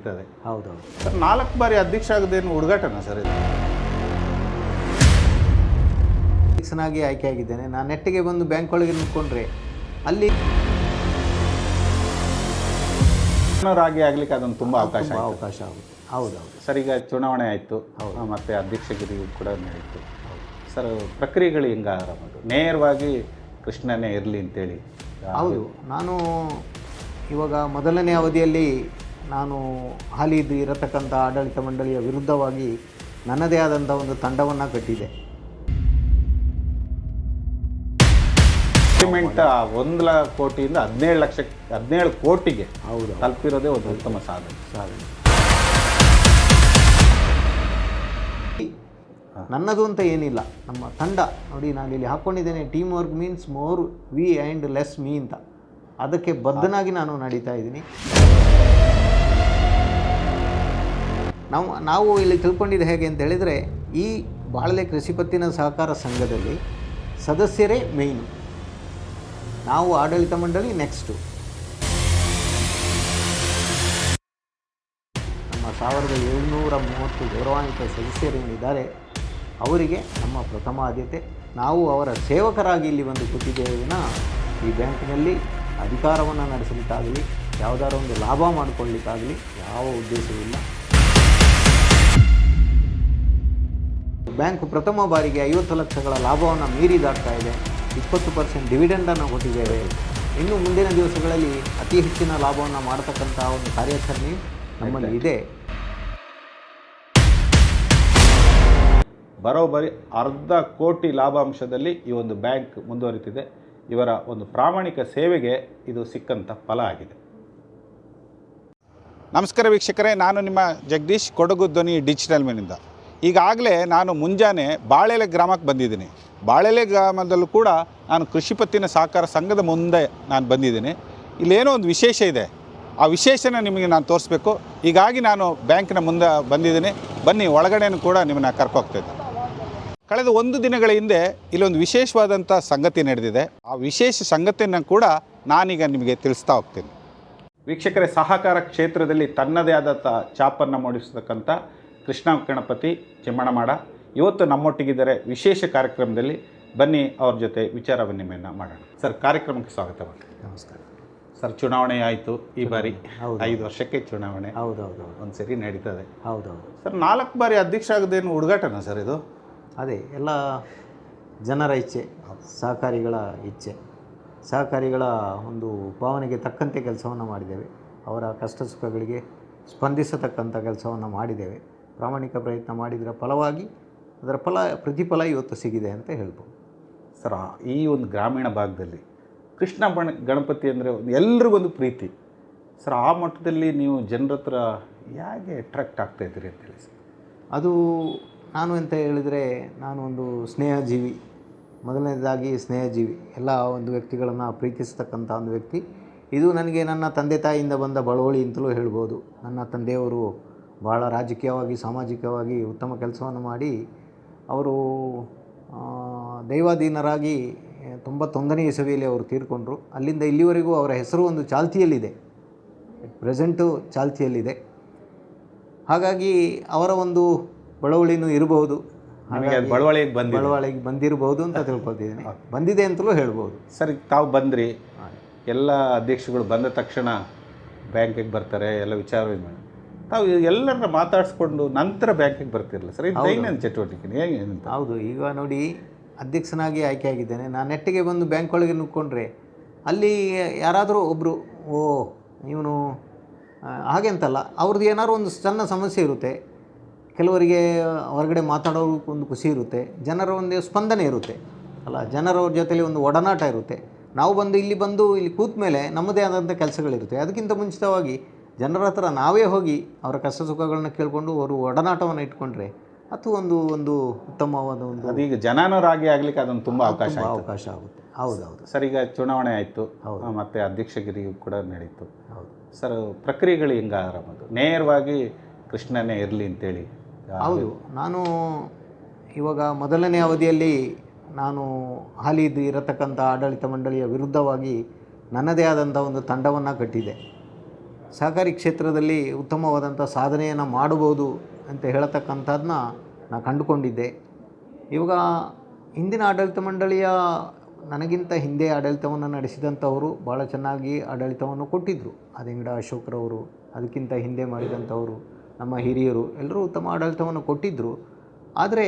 ನಡೀತದೆ. ಹೌದು ಸರ್ ನಾಲ್ಕು ಬಾರಿ ಅಧ್ಯಕ್ಷ ಆಗದೇನು ಹುಡುಗಾಟನ ಸರ್ ಇದು? ಅಧ್ಯಕ್ಷನಾಗಿ ಆಯ್ಕೆಯಾಗಿದ್ದೇನೆ ನಾನು ನೆಟ್ಟಿಗೆ ಬಂದು ಬ್ಯಾಂಕ್ ಒಳಗೆ ನಿಂತ್ಕೊಂಡ್ರೆ ಅಲ್ಲಿ ಆಗಿ ಆಗ್ಲಿಕ್ಕೆ ಅದೊಂದು ತುಂಬ ಅವಕಾಶ ತುಂಬ ಆಯ್ತು. ಅವಕಾಶ ಆಗುತ್ತೆ. ಹೌದೌದು. ಸರ್ ಈಗ ಚುನಾವಣೆ ಆಯಿತು. ಮತ್ತೆ ಅಧ್ಯಕ್ಷಗಿರಿಗೂ ಕೂಡ ನಡೀತು. ಸರ್ ಪ್ರಕ್ರಿಯೆಗಳು ಹೆಂಗ ಆರಾಮದು ನೇರವಾಗಿ ಕೃಷ್ಣನೇ ಇರಲಿ ಅಂತೇಳಿ. ಹೌದು. ನಾನು ಇವಾಗ ಮೊದಲನೇ ಅವಧಿಯಲ್ಲಿ ನಾನು ಹಾಲಿ ಇರತಕ್ಕಂಥ ಆಡಳಿತ ಮಂಡಳಿಯ ವಿರುದ್ಧವಾಗಿ ನನ್ನದೇ ಆದಂಥ ಒಂದು ತಂಡವನ್ನು ಕಟ್ಟಿದೆ. ಸಿಮೆಂಟ್ ಒಂದು ಲ ಕೋಟಿಯಿಂದ ಹದಿನೇಳು ಲಕ್ಷ ಹದಿನೇಳು ಕೋಟಿಗೆ ಹೌದು. ತಲುಪಿರೋದೇ ಒಂದು ಉತ್ತಮ ಸಾಧನೆ. ಸಾಧನೆ. ನನ್ನದು ಅಂತ ಏನಿಲ್ಲ. ನಮ್ಮ ತಂಡ ನೋಡಿ ನಾನು ಇಲ್ಲಿ ಹಾಕ್ಕೊಂಡಿದ್ದೇನೆ teamwork means more we and less me ಅಂತ. ಅದಕ್ಕೆ ಬದ್ಧನಾಗಿ ನಾನು ನಡೀತಾ ಇದ್ದೀನಿ. ನಾವು ನಾವು ಇಲ್ಲಿ ತಿಳ್ಕೊಂಡಿದ್ದು ಹೇಗೆ ಅಂತ ಹೇಳಿದರೆ, ಈ ಬಾಳಲೆ ಕೃಷಿ ಪತ್ತಿನ ಸಹಕಾರ ಸಂಘದಲ್ಲಿ ಸದಸ್ಯರೇ ಮೇಯ್ನು ನಾವು ಆಡಳಿತ ಮಂಡಳಿ ನೆಕ್ಸ್ಟು ನಮ್ಮ ಸಾವಿರದ ಏಳ್ನೂರ ಮೂವತ್ತು ಗೌರವಾನ್ವಿತ ಸದಸ್ಯರೇನಿದ್ದಾರೆ ಅವರಿಗೆ ನಮ್ಮ ಪ್ರಥಮ ಆದ್ಯತೆ. ನಾವು ಅವರ ಸೇವಕರಾಗಿ ಇಲ್ಲಿ ಬಂದು ಕೂತಿದ್ದೇವೆ ವಿನ. ಈ ಬ್ಯಾಂಕಿನಲ್ಲಿ ಅಧಿಕಾರವನ್ನು ನಡೆಸಲಿಕ್ಕಾಗಲಿ ಯಾವುದಾದ್ರು ಒಂದು ಲಾಭ ಮಾಡಿಕೊಳ್ಳಿಕ್ಕಾಗಲಿ, ಯಾವ ಉದ್ದೇಶವಿಲ್ಲ ಬ್ಯಾಂಕ್ ಪ್ರಥಮ ಬಾರಿಗೆ ಐವತ್ತು ಲಕ್ಷಗಳ ಲಾಭವನ್ನು ಮೀರಿ ದಾಟ್ತಾ ಇದೆ. ಇಪ್ಪತ್ತು ಪರ್ಸೆಂಟ್ ಡಿವಿಡೆಂಡನ್ನು ಕೊಟ್ಟಿದ್ದೇವೆ. ಇನ್ನು ಮುಂದಿನ ದಿವಸಗಳಲ್ಲಿ ಅತಿ ಹೆಚ್ಚಿನ ಲಾಭವನ್ನು ಮಾಡತಕ್ಕಂಥ ಒಂದು ಕಾರ್ಯಾಚರಣೆ ನಮ್ಮಲ್ಲಿ ಇದೆ. ಬರೋಬ್ಬರಿ ಅರ್ಧ ಕೋಟಿ ಲಾಭಾಂಶದಲ್ಲಿ ಈ ಒಂದು ಬ್ಯಾಂಕ್ ಮುಂದುವರಿತಿದೆ. ಇವರ ಒಂದು ಪ್ರಾಮಾಣಿಕ ಸೇವೆಗೆ ಇದು ಸಿಕ್ಕಂಥ ಫಲ ಆಗಿದೆ. ನಮಸ್ಕಾರ ವೀಕ್ಷಕರೇ ನಾನು ನಿಮ್ಮ ಜಗದೀಶ್ ಕೊಡಗು ಧ್ವನಿ ಡಿಜಿಟಲ್ ಮೇನಿಂದ ಈಗಾಗಲೇ ನಾನು ಮುಂಜಾನೆ ಬಾಳೆಲೆ ಗ್ರಾಮಕ್ಕೆ ಬಂದಿದ್ದೀನಿ. ಬಾಳೆಲೆ ಗ್ರಾಮದಲ್ಲೂ ಕೂಡ ನಾನು ಕೃಷಿ ಪತ್ತಿನ ಸಹಕಾರ ಸಂಘದ ಮುಂದೆ ನಾನು ಬಂದಿದ್ದೀನಿ. ಇಲ್ಲೇನೋ ಒಂದು ವಿಶೇಷ ಇದೆ. ಆ ವಿಶೇಷನ ನಿಮಗೆ ನಾನು ತೋರಿಸ್ಬೇಕು. ಹೀಗಾಗಿ ನಾನು ಬ್ಯಾಂಕಿನ ಮುಂದೆ ಬಂದಿದ್ದೀನಿ. ಬನ್ನಿ, ಒಳಗಡೆನೂ ಕೂಡ ನಿಮ್ಮನ್ನ ಕರ್ಕೋಗ್ತಾಯಿದ್ದೆ ಕಳೆದ ಒಂದು ದಿನಗಳ ಹಿಂದೆ ಇಲ್ಲೊಂದು ವಿಶೇಷವಾದಂಥ ಸಂಗತಿ ನಡೆದಿದೆ. ಆ ವಿಶೇಷ ಸಂಗತಿಯನ್ನು ಕೂಡ ನಾನೀಗ ನಿಮಗೆ ತಿಳಿಸ್ತಾ ಹೋಗ್ತೀನಿ. ವೀಕ್ಷಕರೇ, ಸಹಕಾರ ಕ್ಷೇತ್ರದಲ್ಲಿ ತನ್ನದೇ ಆದಂಥ ಚಾಪನ್ನು ಮೂಡಿಸತಕ್ಕಂಥ ಕೃಷ್ಣ ಗಣಪತಿ ಚೆಮ್ಮಣಮಾಡ ಇವತ್ತು ನಮ್ಮೊಟ್ಟಿಗಿದ್ದಾರೆ ವಿಶೇಷ ಕಾರ್ಯಕ್ರಮದಲ್ಲಿ ಬನ್ನಿ ಅವ್ರ ಜೊತೆ ವಿಚಾರ ವಿನಿಮಯನ ಮಾಡೋಣ. ಸರ್ ಕಾರ್ಯಕ್ರಮಕ್ಕೆ ಸ್ವಾಗತ ಮಾಡಿ ನಮಸ್ಕಾರ. ಸರ್ ಚುನಾವಣೆ ಆಯಿತು ಈ ಬಾರಿ. ಹೌದು. ಐದು ವರ್ಷಕ್ಕೆ ಚುನಾವಣೆ. ಹೌದೌದು ಒಂದು ಸರಿ ನಡೀತದೆ. ಹೌದೌದು. ಸರ್ ನಾಲ್ಕು ಬಾರಿ ಅಧ್ಯಕ್ಷ ಆಗದೇನು ಹುಡುಗಾಟನ ಸರ್ ಇದು? ಅದೇ ಎಲ್ಲ ಜನರ ಇಚ್ಛೆ ಸಹಕಾರಿಗಳ ಇಚ್ಛೆ. ಸಹಕಾರಿಗಳ ಒಂದು ಭಾವನೆಗೆ ತಕ್ಕಂತೆ ಕೆಲಸವನ್ನು ಮಾಡಿದ್ದೇವೆ. ಅವರ ಕಷ್ಟ ಸುಖಗಳಿಗೆ ಸ್ಪಂದಿಸತಕ್ಕಂಥ ಕೆಲಸವನ್ನು ಮಾಡಿದ್ದೇವೆ. ಪ್ರಾಮಾಣಿಕ ಪ್ರಯತ್ನ ಮಾಡಿದರ ಫಲವಾಗಿ ಅದರ ಫಲ ಪ್ರತಿಫಲ ಇವತ್ತು ಸಿಗಿದೆ ಅಂತ ಹೇಳ್ಬೋದು. ಸರ್ ಈ ಒಂದು ಗ್ರಾಮೀಣ ಭಾಗದಲ್ಲಿ ಕೃಷ್ಣ ಬಣ ಗಣಪತಿ ಅಂದರೆ ಎಲ್ರಿಗೊಂದು ಪ್ರೀತಿ. ಸರ್ ಆ ಮಟ್ಟದಲ್ಲಿ ನೀವು ಜನರ ಹತ್ರ ಹೇಗೆ ಅಟ್ರಾಕ್ಟ್ ಆಗ್ತಾ ಇದ್ದೀರಿ ಅಂತ ಹೇಳಿ ಸರ್? ಅದು ನಾನು ಅಂತ ಹೇಳಿದರೆ ನಾನು ಒಂದು ಸ್ನೇಹಜೀವಿ. ಮೊದಲನೇದಾಗಿ ಸ್ನೇಹಜೀವಿ. ಎಲ್ಲ ಒಂದು ವ್ಯಕ್ತಿಗಳನ್ನು ಪ್ರೀತಿಸ್ತಕ್ಕಂಥ ಒಂದು ವ್ಯಕ್ತಿ. ಇದು ನನಗೆ ನನ್ನ ತಂದೆ ತಾಯಿಯಿಂದ ಬಂದ ಬಳುವಳಿ ಅಂತಲೂ ಹೇಳ್ಬೋದು. ನನ್ನ ತಂದೆಯವರು ಭಾಳ ರಾಜಕೀಯವಾಗಿ ಸಾಮಾಜಿಕವಾಗಿ ಉತ್ತಮ ಕೆಲಸವನ್ನು ಮಾಡಿ ಅವರು ದೈವಾಧೀನರಾಗಿ ತೊಂಬತ್ತೊಂದನೇ ಇಸವಿಯಲ್ಲಿ ಅವರು ತೀರ್ಕೊಂಡ್ರು. ಅಲ್ಲಿಂದ ಇಲ್ಲಿವರೆಗೂ ಅವರ ಹೆಸರು ಒಂದು ಚಾಲ್ತಿಯಲ್ಲಿದೆ. ಪ್ರೆಸೆಂಟು ಚಾಲ್ತಿಯಲ್ಲಿದೆ. ಹಾಗಾಗಿ ಅವರ ಒಂದು ಬಳವಳಿನೂ ಇರಬಹುದು. ಬಳವಳಿಗೆ ಬಂದ ಬಳವಳಿಗೆ ಬಂದಿರಬಹುದು ಅಂತ ತಿಳ್ಕೊಳ್ತಿದ್ದೀನಿ. ಬಂದಿದೆ ಅಂತಲೂ ಹೇಳ್ಬೋದು. ಸರಿ ತಾವು ಬಂದ್ರಿ. ಎಲ್ಲ ಅಧ್ಯಕ್ಷಗಳು ಬಂದ ತಕ್ಷಣ ಬ್ಯಾಂಕಿಗೆ ಬರ್ತಾರೆ. ಎಲ್ಲ ವಿಚಾರ ವಿನಿಮಯ ತಾವು ಎಲ್ಲರನ್ನ ಮಾತಾಡಿಸ್ಕೊಂಡು ನಂತರ ಬ್ಯಾಂಕಿಗೆ ಬರ್ತಿರಲ್ಲ ಸರ್? ಇದು ಏನೇನು ಚಟುವಟಿಕೆ ಹೇಗೆ ಅಂತ ಹೌದು ಈಗ ನೋಡಿ ಅಧ್ಯಕ್ಷನಾಗಿ ಆಯ್ಕೆಯಾಗಿದ್ದೇನೆ ನಾನು ನೆಟ್ಟಿಗೆ ಬಂದು ಬ್ಯಾಂಕ್ ಒಳಗೆ ನುಕ್ಕೊಂಡ್ರೆ ಅಲ್ಲಿ ಯಾರಾದರೂ ಒಬ್ಬರು ಓ ಇವನು ಹಾಗೆ ಅಂತಲ್ಲ ಅವ್ರದ್ದು ಏನಾದ್ರು ಒಂದು ಸಣ್ಣ ಸಮಸ್ಯೆ ಇರುತ್ತೆ. ಕೆಲವರಿಗೆ ಹೊರಗಡೆ ಮಾತಾಡೋದಕ್ಕೆ ಒಂದು ಖುಷಿ ಇರುತ್ತೆ. ಜನರ ಒಂದು ಸ್ಪಂದನೆ ಇರುತ್ತೆ. ಅಲ್ಲ ಜನರವ್ರ ಜೊತೆಲಿ ಒಂದು ಒಡನಾಟ ಇರುತ್ತೆ. ನಾವು ಬಂದು ಇಲ್ಲಿ ಬಂದು ಇಲ್ಲಿ ಕೂತ ಮೇಲೆ ನಮ್ಮದೇ ಆದಂಥ ಕೆಲಸಗಳಿರುತ್ತೆ. ಅದಕ್ಕಿಂತ ಮುಂಚಿತವಾಗಿ ಜನರ ಹತ್ರ ನಾವೇ ಹೋಗಿ ಅವರ ಕಷ್ಟ ಸುಖಗಳನ್ನ ಕೇಳಿಕೊಂಡು ಅವರು ಒಡನಾಟವನ್ನು ಇಟ್ಕೊಂಡ್ರೆ ಅದು ಒಂದು ಒಂದು ಉತ್ತಮವಾದ ಒಂದು ಅದೀಗ ಜನನರಾಗಿ ಆಗ್ಲಿಕ್ಕೆ ಅದೊಂದು ತುಂಬ ಅವಕಾಶ ಅವಕಾಶ ಆಗುತ್ತೆ. ಹೌದೌದು. ಸರ್ ಈಗ ಚುನಾವಣೆ ಆಯಿತು. ಹೌದು. ಮತ್ತೆ ಅಧ್ಯಕ್ಷಗಿರಿ ಕೂಡ ನಡೀತು. ಹೌದು. ಸರ್ ಪ್ರಕ್ರಿಯೆಗಳು ಹೆಂಗ ನೇರವಾಗಿ ಕೃಷ್ಣನೇ ಇರಲಿ ಅಂತೇಳಿ? ಹೌದು. ನಾನು ಇವಾಗ ಮೊದಲನೇ ಅವಧಿಯಲ್ಲಿ ನಾನು ಹಾಲಿ ಇರತಕ್ಕಂಥ ಆಡಳಿತ ಮಂಡಳಿಯ ವಿರುದ್ಧವಾಗಿ ನನ್ನದೇ ಆದಂಥ ಒಂದು ತಂಡವನ್ನು ಕಟ್ಟಿದೆ ಸಹಕಾರಿ ಕ್ಷೇತ್ರದಲ್ಲಿ ಉತ್ತಮವಾದಂಥ ಸಾಧನೆಯನ್ನು ಮಾಡಬಹುದು ಅಂತ ಹೇಳತಕ್ಕಂಥದ್ದನ್ನ ನಾನು ಕಂಡುಕೊಂಡಿದ್ದೆ. ಇವಾಗ ಹಿಂದಿನ ಆಡಳಿತ ಮಂಡಳಿಯ ನನಗಿಂತ ಹಿಂದೆ ಆಡಳಿತವನ್ನು ನಡೆಸಿದಂಥವರು ಭಾಳ ಚೆನ್ನಾಗಿ ಆಡಳಿತವನ್ನು ಕೊಟ್ಟಿದ್ದರು ಅದಿಂಗಡ ಅಶೋಕ್ರವರು, ಅದಕ್ಕಿಂತ ಹಿಂದೆ ಮಾಡಿದಂಥವರು, ನಮ್ಮ ಹಿರಿಯರು ಎಲ್ಲರೂ ಉತ್ತಮ ಆಡಳಿತವನ್ನು ಕೊಟ್ಟಿದ್ದರು ಆದರೆ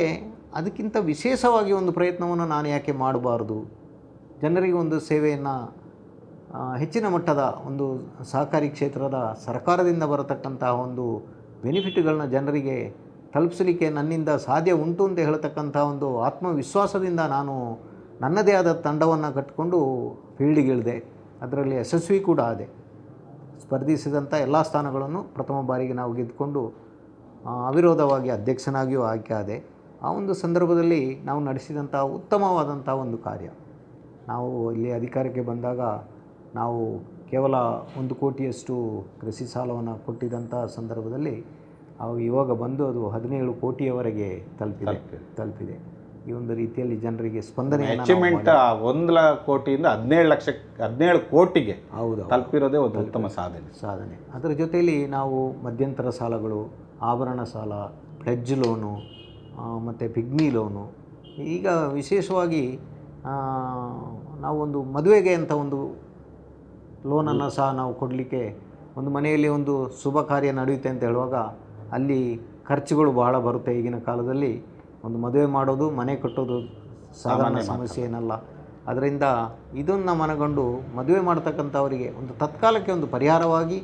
ಅದಕ್ಕಿಂತ ವಿಶೇಷವಾಗಿ ಒಂದು ಪ್ರಯತ್ನವನ್ನು ನಾನು ಯಾಕೆ ಮಾಡಬಾರ್ದು? ಜನರಿಗೆ ಒಂದು ಸೇವೆಯನ್ನು ಹೆಚ್ಚಿನ ಮಟ್ಟದ ಒಂದು ಸಹಕಾರಿ ಕ್ಷೇತ್ರದ ಸರ್ಕಾರದಿಂದ ಬರತಕ್ಕಂತಹ ಒಂದು ಬೆನಿಫಿಟ್ಗಳನ್ನ ಜನರಿಗೆ ತಲುಪಿಸಲಿಕ್ಕೆ ನನ್ನಿಂದ ಸಾಧ್ಯ ಉಂಟು ಅಂತ ಹೇಳ್ತಕ್ಕಂಥ ಒಂದು ಆತ್ಮವಿಶ್ವಾಸದಿಂದ ನಾನು ನನ್ನದೇ ಆದ ತಂಡವನ್ನು ಕಟ್ಟಿಕೊಂಡು ಫೀಲ್ಡಿಗೆ ಇಳಿದೆ. ಅದರಲ್ಲಿ ಯಶಸ್ವಿ ಕೂಡ ಆದೆ. ಸ್ಪರ್ಧಿಸಿದಂಥ ಎಲ್ಲ ಸ್ಥಾನಗಳನ್ನು ಪ್ರಥಮ ಬಾರಿಗೆ ನಾವು ಗೆದ್ದುಕೊಂಡು ಅವಿರೋಧವಾಗಿ ಅಧ್ಯಕ್ಷನಾಗಿಯೂ ಆಯ್ಕೆ ಆದೆ. ಆ ಒಂದು ಸಂದರ್ಭದಲ್ಲಿ ನಾವು ನಡೆಸಿದಂಥ ಉತ್ತಮವಾದಂಥ ಒಂದು ಕಾರ್ಯ. ನಾವು ಇಲ್ಲಿ ಅಧಿಕಾರಕ್ಕೆ ಬಂದಾಗ ನಾವು ಕೇವಲ ಒಂದು ಕೋಟಿಯಷ್ಟು ಕೃಷಿ ಸಾಲವನ್ನು ಕೊಟ್ಟಿದ್ದಂಥ ಸಂದರ್ಭದಲ್ಲಿ ಅವು ಇವಾಗ ಬಂದು ಅದು ಹದಿನೇಳು ಕೋಟಿಯವರೆಗೆ ತಲುಪಿದೆ. ತಲುಪಿದೆ. ಈ ಒಂದು ರೀತಿಯಲ್ಲಿ ಜನರಿಗೆ ಸ್ಪಂದನೆ ಅಚೀವ್ಮೆಂಟ್ ಒಂದು ಲ ಕೋಟಿಯಿಂದ ಹದಿನೇಳು ಲಕ್ಷ ಹದಿನೇಳು ಕೋಟಿಗೆ ಹೌದು ತಲುಪಿರೋದೇ ಒಂದು ಉತ್ತಮ ಸಾಧನೆ. ಸಾಧನೆ. ಅದರ ಜೊತೆಯಲ್ಲಿ ನಾವು ಮಧ್ಯಂತರ ಸಾಲಗಳು ಆಭರಣ ಸಾಲ ಪ್ಲೆಡ್ಜ್ ಲೋನು ಮತ್ತು ಪಿಗ್ಮಿ ಲೋನು ಈಗ ವಿಶೇಷವಾಗಿ ನಾವೊಂದು ಮದುವೆಗೆ ಅಂತ ಒಂದು ಲೋನನ್ನು ಸಹ ನಾವು ಕೊಡಲಿಕ್ಕೆ ಒಂದು ಮನೆಯಲ್ಲಿ ಒಂದು ಶುಭ ಕಾರ್ಯ ನಡೆಯುತ್ತೆ ಅಂತ ಹೇಳುವಾಗ ಅಲ್ಲಿ ಖರ್ಚುಗಳು ಬಹಳ ಬರುತ್ತೆ ಈಗಿನ ಕಾಲದಲ್ಲಿ. ಒಂದು ಮದುವೆ ಮಾಡೋದು ಮನೆ ಕಟ್ಟೋದು ಸಾಧಾರಣ ಸಮಸ್ಯೆ ಏನಲ್ಲ. ಅದರಿಂದ ಇದನ್ನು ಮನಗಂಡು ಮದುವೆ ಮಾಡ್ತಕ್ಕಂಥವರಿಗೆ ಒಂದು ತತ್ಕಾಲಕ್ಕೆ ಒಂದು ಪರಿಹಾರವಾಗಿ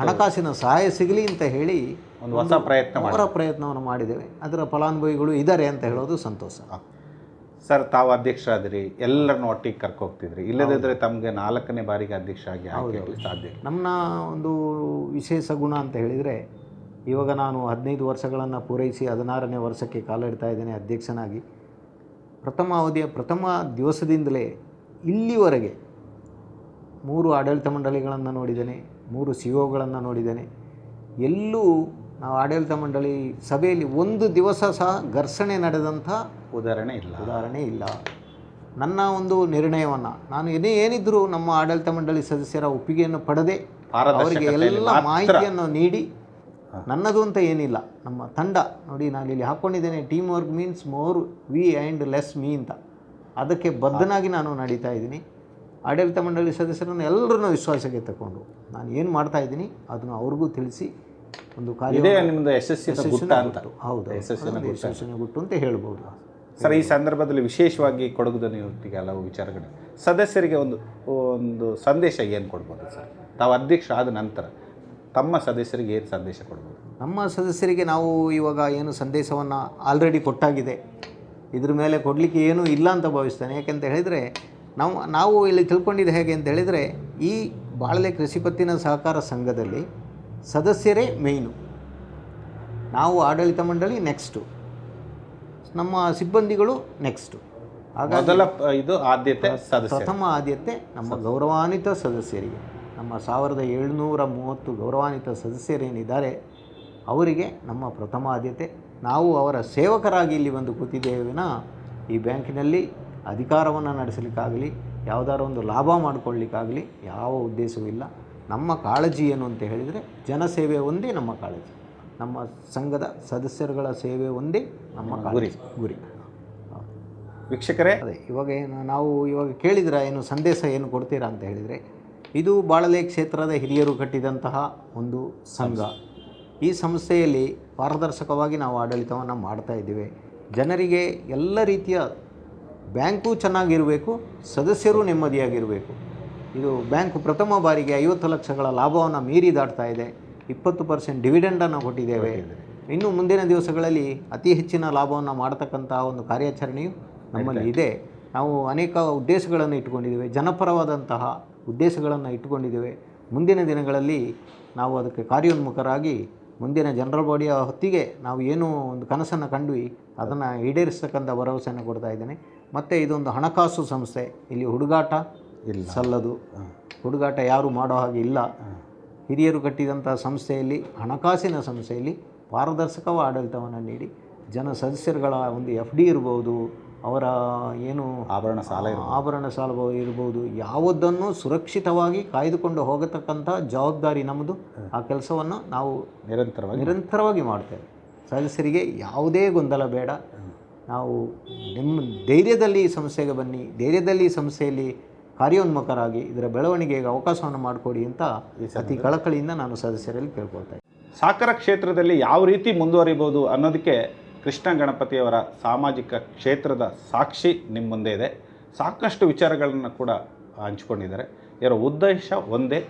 ಹಣಕಾಸಿನ ಸಹಾಯ ಸಿಗಲಿ ಅಂತ ಹೇಳಿ ಒಂದು ಹೊಸ ಪ್ರಯತ್ನ ಅವರ ಪ್ರಯತ್ನವನ್ನು ಮಾಡಿದ್ದೇವೆ. ಅದರ ಫಲಾನುಭವಿಗಳು ಇದ್ದಾರೆ ಅಂತ ಹೇಳೋದು ಸಂತೋಷ. ಸರ್ ತಾವು ಅಧ್ಯಕ್ಷರಾದಿರಿ ಎಲ್ಲರನ್ನ ಒಟ್ಟಿಗೆ ಕರ್ಕೋಗ್ತಿದ್ರಿ. ಇಲ್ಲದಿದ್ದರೆ ತಮಗೆ ನಾಲ್ಕನೇ ಬಾರಿಗೆ ಅಧ್ಯಕ್ಷ ಆಗಿ ಸಾಧ್ಯ. ನಮ್ಮ ಒಂದು ವಿಶೇಷ ಗುಣ ಅಂತ ಹೇಳಿದರೆ ಇವಾಗ ನಾನು ಹದಿನೈದು ವರ್ಷಗಳನ್ನು ಪೂರೈಸಿ ಹದಿನಾರನೇ ವರ್ಷಕ್ಕೆ ಕಾಲಿಡ್ತಾ ಇದ್ದೇನೆ ಅಧ್ಯಕ್ಷನಾಗಿ. ಪ್ರಥಮ ಅವಧಿಯ ಪ್ರಥಮ ದಿವಸದಿಂದಲೇ ಇಲ್ಲಿವರೆಗೆ ಮೂರು ಆಡಳಿತ ಮಂಡಳಿಗಳನ್ನು ನೋಡಿದ್ದೇನೆ ಮೂರು ಸಿ ಒಗಳನ್ನು ನೋಡಿದ್ದೇನೆ. ಎಲ್ಲೂ ನಾವು ಆಡಳಿತ ಮಂಡಳಿ ಸಭೆಯಲ್ಲಿ ಒಂದು ದಿವಸ ಸಹ ಘರ್ಷಣೆ ನಡೆದಂಥ ಉದಾಹರಣೆ ಇಲ್ಲ. ಉದಾಹರಣೆ ಇಲ್ಲ. ನನ್ನ ಒಂದು ನಿರ್ಣಯವನ್ನು ನಾನು ಏನೇ ಏನಿದ್ರೂ ನಮ್ಮ ಆಡಳಿತ ಮಂಡಳಿ ಸದಸ್ಯರ ಒಪ್ಪಿಗೆಯನ್ನು ಪಡೆದೇ ಅವರಿಗೆ ಎಲ್ಲ ಮಾಹಿತಿಯನ್ನು ನೀಡಿ ನನ್ನದು ಅಂತ ಏನಿಲ್ಲ ನಮ್ಮ ತಂಡ. ನೋಡಿ ನಾನು ಇಲ್ಲಿ ಹಾಕ್ಕೊಂಡಿದ್ದೇನೆ teamwork means more we and less me ಅಂತ. ಅದಕ್ಕೆ ಬದ್ಧನಾಗಿ ನಾನು ನಡೀತಾ ಇದ್ದೀನಿ. ಆಡಳಿತ ಮಂಡಳಿ ಸದಸ್ಯರನ್ನು ಎಲ್ಲರನ್ನೂ ವಿಶ್ವಾಸಕ್ಕೆ ತಗೊಂಡು ನಾನು ಏನು ಮಾಡ್ತಾ ಇದ್ದೀನಿ ಅದನ್ನು ಅವ್ರಿಗೂ ತಿಳಿಸಿ ಒಂದು ಕಾರ್ಯ ಇದೇ ನಿಮ್ಮದು ಯಶಸ್ಸಿನ ಗುಟ್ಟ ಅಂತ. ಹೌದು ಯಶಸ್ಸಿನ ಅದು ಯಶಸ್ಸಿನ ಗುಟ್ಟು ಅಂತ ಹೇಳ್ಬೋದು. ಸರ್ ಈ ಸಂದರ್ಭದಲ್ಲಿ ವಿಶೇಷವಾಗಿ ಕೊಡಗು ಇವತ್ತಿಗೆ ಹಲವು ವಿಚಾರಗಳು ಸದಸ್ಯರಿಗೆ ಒಂದು ಒಂದು ಸಂದೇಶ ಏನು ಕೊಡ್ಬೋದು ಸರ್? ತಾವು ಅಧ್ಯಕ್ಷ ಆದ ನಂತರ ತಮ್ಮ ಸದಸ್ಯರಿಗೆ ಏನು ಸಂದೇಶ ಕೊಡ್ಬೋದು? ನಮ್ಮ ಸದಸ್ಯರಿಗೆ ನಾವು ಇವಾಗ ಏನು ಸಂದೇಶವನ್ನು ಆಲ್ರೆಡಿ ಕೊಟ್ಟಾಗಿದೆ. ಇದ್ರ ಮೇಲೆ ಕೊಡಲಿಕ್ಕೆ ಏನೂ ಇಲ್ಲ ಅಂತ ಭಾವಿಸ್ತೇನೆ. ಯಾಕೆಂತ ಹೇಳಿದರೆ ನಾವು ನಾವು ಇಲ್ಲಿ ತಿಳ್ಕೊಂಡಿದ್ದು ಹೇಗೆ ಅಂತ ಹೇಳಿದರೆ ಈ ಬಾಳಲೆ ಕೃಷಿ ಪತ್ತಿನ ಸಹಕಾರ ಸಂಘದಲ್ಲಿ ಸದಸ್ಯರೇ ಮೇಯ್ನು. ನಾವು ಆಡಳಿತ ಮಂಡಳಿ ನೆಕ್ಸ್ಟು. ನಮ್ಮ ಸಿಬ್ಬಂದಿಗಳು ನೆಕ್ಸ್ಟು. ಮೊದಲ ಇದು ಆದ್ಯತೆ ಪ್ರಥಮ ಆದ್ಯತೆ ನಮ್ಮ ಗೌರವಾನ್ವಿತ ಸದಸ್ಯರಿಗೆ. ನಮ್ಮ ಸಾವಿರದ ಏಳುನೂರ ಮೂವತ್ತು ಗೌರವಾನ್ವಿತ ಸದಸ್ಯರೇನಿದ್ದಾರೆ ಅವರಿಗೆ ನಮ್ಮ ಪ್ರಥಮ ಆದ್ಯತೆ. ನಾವು ಅವರ ಸೇವಕರಾಗಿ ಇಲ್ಲಿ ಬಂದು ಕೂತಿದ್ದೇವೆ ವಿನ ಈ ಬ್ಯಾಂಕಿನಲ್ಲಿ ಅಧಿಕಾರವನ್ನು ನಡೆಸಲಿಕ್ಕಾಗಲಿ ಯಾವುದಾದ್ರು ಒಂದು ಲಾಭ ಮಾಡಿಕೊಳ್ಳಿಕ್ಕಾಗಲಿ ಯಾವ ಉದ್ದೇಶವೂ ಇಲ್ಲ. ನಮ್ಮ ಕಾಳಜಿ ಏನು ಅಂತ ಹೇಳಿದರೆ ಜನಸೇವೆ ಒಂದೇ ನಮ್ಮ ಕಾಳಜಿ. ನಮ್ಮ ಸಂಘದ ಸದಸ್ಯರುಗಳ ಸೇವೆ ಒಂದೇ ನಮ್ಮ ಗುರಿ. ಗುರಿ. ವೀಕ್ಷಕರೇ ಅದೇ ಇವಾಗ ಏನು ನಾವು ಇವಾಗ ಕೇಳಿದ್ರೆ ಏನು ಸಂದೇಶ ಏನು ಕೊಡ್ತೀರಾ ಅಂತ ಹೇಳಿದರೆ ಇದು ಬಾಳಲೆ ಕ್ಷೇತ್ರದ ಹಿರಿಯರು ಕಟ್ಟಿದಂತಹ ಒಂದು ಸಂಘ. ಈ ಸಂಸ್ಥೆಯಲ್ಲಿ ಪಾರದರ್ಶಕವಾಗಿ ನಾವು ಆಡಳಿತವನ್ನು ಮಾಡ್ತಾ ಇದ್ದೇವೆ. ಜನರಿಗೆ ಎಲ್ಲ ರೀತಿಯ ಬ್ಯಾಂಕು ಚೆನ್ನಾಗಿರಬೇಕು ಸದಸ್ಯರು ನೆಮ್ಮದಿಯಾಗಿರಬೇಕು. ಇದು ಬ್ಯಾಂಕ್ ಪ್ರಥಮ ಬಾರಿಗೆ ಐವತ್ತು ಲಕ್ಷಗಳ ಲಾಭವನ್ನು ಮೀರಿ ದಾಟ್ತಾ ಇದೆ. ಇಪ್ಪತ್ತು ಪರ್ಸೆಂಟ್ ಡಿವಿಡೆಂಡನ್ನು ಕೊಟ್ಟಿದ್ದೇವೆ. ಇನ್ನು ಮುಂದಿನ ದಿವಸಗಳಲ್ಲಿ ಅತಿ ಹೆಚ್ಚಿನ ಲಾಭವನ್ನು ಮಾಡತಕ್ಕಂತಹ ಒಂದು ಕಾರ್ಯಾಚರಣೆಯು ನಮ್ಮಲ್ಲಿ ಇದೆ. ನಾವು ಅನೇಕ ಉದ್ದೇಶಗಳನ್ನು ಇಟ್ಟುಕೊಂಡಿದ್ದೇವೆ. ಜನಪರವಾದಂತಹ ಉದ್ದೇಶಗಳನ್ನು ಇಟ್ಟುಕೊಂಡಿದ್ದೇವೆ. ಮುಂದಿನ ದಿನಗಳಲ್ಲಿ ನಾವು ಅದಕ್ಕೆ ಕಾರ್ಯೋನ್ಮುಖರಾಗಿ ಮುಂದಿನ ಜನರಲ್ ಬಾಡಿಯ ಹೊತ್ತಿಗೆ ನಾವು ಏನು ಒಂದು ಕನಸನ್ನು ಕಂಡ್ವಿ ಅದನ್ನು ಈಡೇರಿಸತಕ್ಕಂಥ ಭರವಸೆಯನ್ನು ಕೊಡ್ತಾ ಇದ್ದೇನೆ. ಮತ್ತು ಇದೊಂದು ಹಣಕಾಸು ಸಂಸ್ಥೆ. ಇಲ್ಲಿ ಹುಡುಗಾಟ ಇಲ್ಲ. ಸಲ್ಲದು. ಹುಡುಗಾಟ ಯಾರು ಮಾಡೋ ಹಾಗೆ ಇಲ್ಲ. ಹಿರಿಯರು ಕಟ್ಟಿದಂಥ ಸಂಸ್ಥೆಯಲ್ಲಿ ಹಣಕಾಸಿನ ಸಂಸ್ಥೆಯಲ್ಲಿ ಪಾರದರ್ಶಕವ ಆಡಳಿತವನ್ನು ನೀಡಿ ಜನ ಸದಸ್ಯರುಗಳ ಒಂದು ಎಫ್ ಡಿ ಇರ್ಬೋದು ಅವರ ಏನು ಆಭರಣ ಸಾಲ. ಆಭರಣ ಸಾಲ ಇರ್ಬೋದು ಯಾವುದನ್ನು ಸುರಕ್ಷಿತವಾಗಿ ಕಾಯ್ದುಕೊಂಡು ಹೋಗತಕ್ಕಂಥ ಜವಾಬ್ದಾರಿ ನಮ್ಮದು ಆ ಕೆಲಸವನ್ನು ನಾವು ನಿರಂತರವಾಗಿ ನಿರಂತರವಾಗಿ ಮಾಡ್ತೇವೆ. ಸದಸ್ಯರಿಗೆ ಯಾವುದೇ ಗೊಂದಲ ಬೇಡ. ನಾವು ನಿಮ್ಮ ಧೈರ್ಯದಲ್ಲಿ ಈ ಸಂಸ್ಥೆಗೆ ಬನ್ನಿ ಧೈರ್ಯದಲ್ಲಿ ಈ ಸಂಸ್ಥೆಯಲ್ಲಿ ಕಾರ್ಯೋನ್ಮುಖರಾಗಿ ಇದರ ಬೆಳವಣಿಗೆಗೆ ಅವಕಾಶವನ್ನು ಮಾಡಿಕೊಡಿ ಅಂತ ಅತಿ ಕಳಕಳಿಯಿಂದ ನಾನು ಸದಸ್ಯರಲ್ಲಿ ಕೇಳ್ಕೊಳ್ತಾ ಇದ್ದೀನಿ. ಸಾಕಾರ ಕ್ಷೇತ್ರದಲ್ಲಿ ಯಾವ ರೀತಿ ಮುಂದುವರಿಬೋದು ಅನ್ನೋದಕ್ಕೆ ಕೃಷ್ಣ ಗಣಪತಿಯವರ ಸಾಮಾಜಿಕ ಕ್ಷೇತ್ರದ ಸಾಕ್ಷಿ ನಿಮ್ಮ ಮುಂದೆ ಇದೆ. ಸಾಕಷ್ಟು ವಿಚಾರಗಳನ್ನು ಕೂಡ ಹಂಚಿಕೊಂಡಿದ್ದಾರೆ. ಇದರ ಉದ್ದೇಶ ಒಂದೇ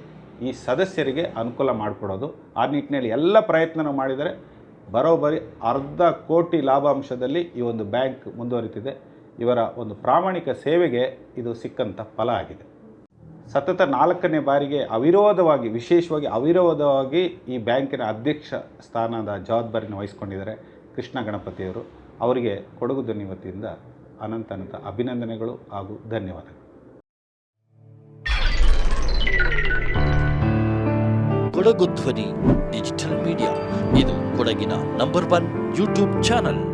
ಈ ಸದಸ್ಯರಿಗೆ ಅನುಕೂಲ ಮಾಡಿಕೊಡೋದು. ಆ ನಿಟ್ಟಿನಲ್ಲಿ ಎಲ್ಲ ಪ್ರಯತ್ನ ಮಾಡಿದರೆ ಬರೋಬ್ಬರಿ ಅರ್ಧ ಕೋಟಿ ಲಾಭಾಂಶದಲ್ಲಿ ಈ ಒಂದು ಬ್ಯಾಂಕ್ ಮುಂದುವರಿತಿದೆ. ಇವರ ಒಂದು ಪ್ರಾಮಾಣಿಕ ಸೇವೆಗೆ ಇದು ಸಿಕ್ಕಂಥ ಫಲ ಆಗಿದೆ. ಸತತ ನಾಲ್ಕನೇ ಬಾರಿಗೆ ಅವಿರೋಧವಾಗಿ, ವಿಶೇಷವಾಗಿ ಅವಿರೋಧವಾಗಿ ಈ ಬ್ಯಾಂಕಿನ ಅಧ್ಯಕ್ಷ ಸ್ಥಾನದ ಜವಾಬ್ದಾರಿನ ವಹಿಸ್ಕೊಂಡಿದ್ದಾರೆ ಕೃಷ್ಣ ಗಣಪತಿಯವರು. ಅವರಿಗೆ ಕೊಡಗು ಧ್ವನಿ ವತಿಯಿಂದ ಅನಂತ ಅನಂತ ಅಭಿನಂದನೆಗಳು ಹಾಗೂ ಧನ್ಯವಾದಗಳು. ಕೊಡಗು ಧ್ವನಿ ಡಿಜಿಟಲ್ ಮೀಡಿಯಾ. ಇದು ಕೊಡಗಿನ number one YouTube channel.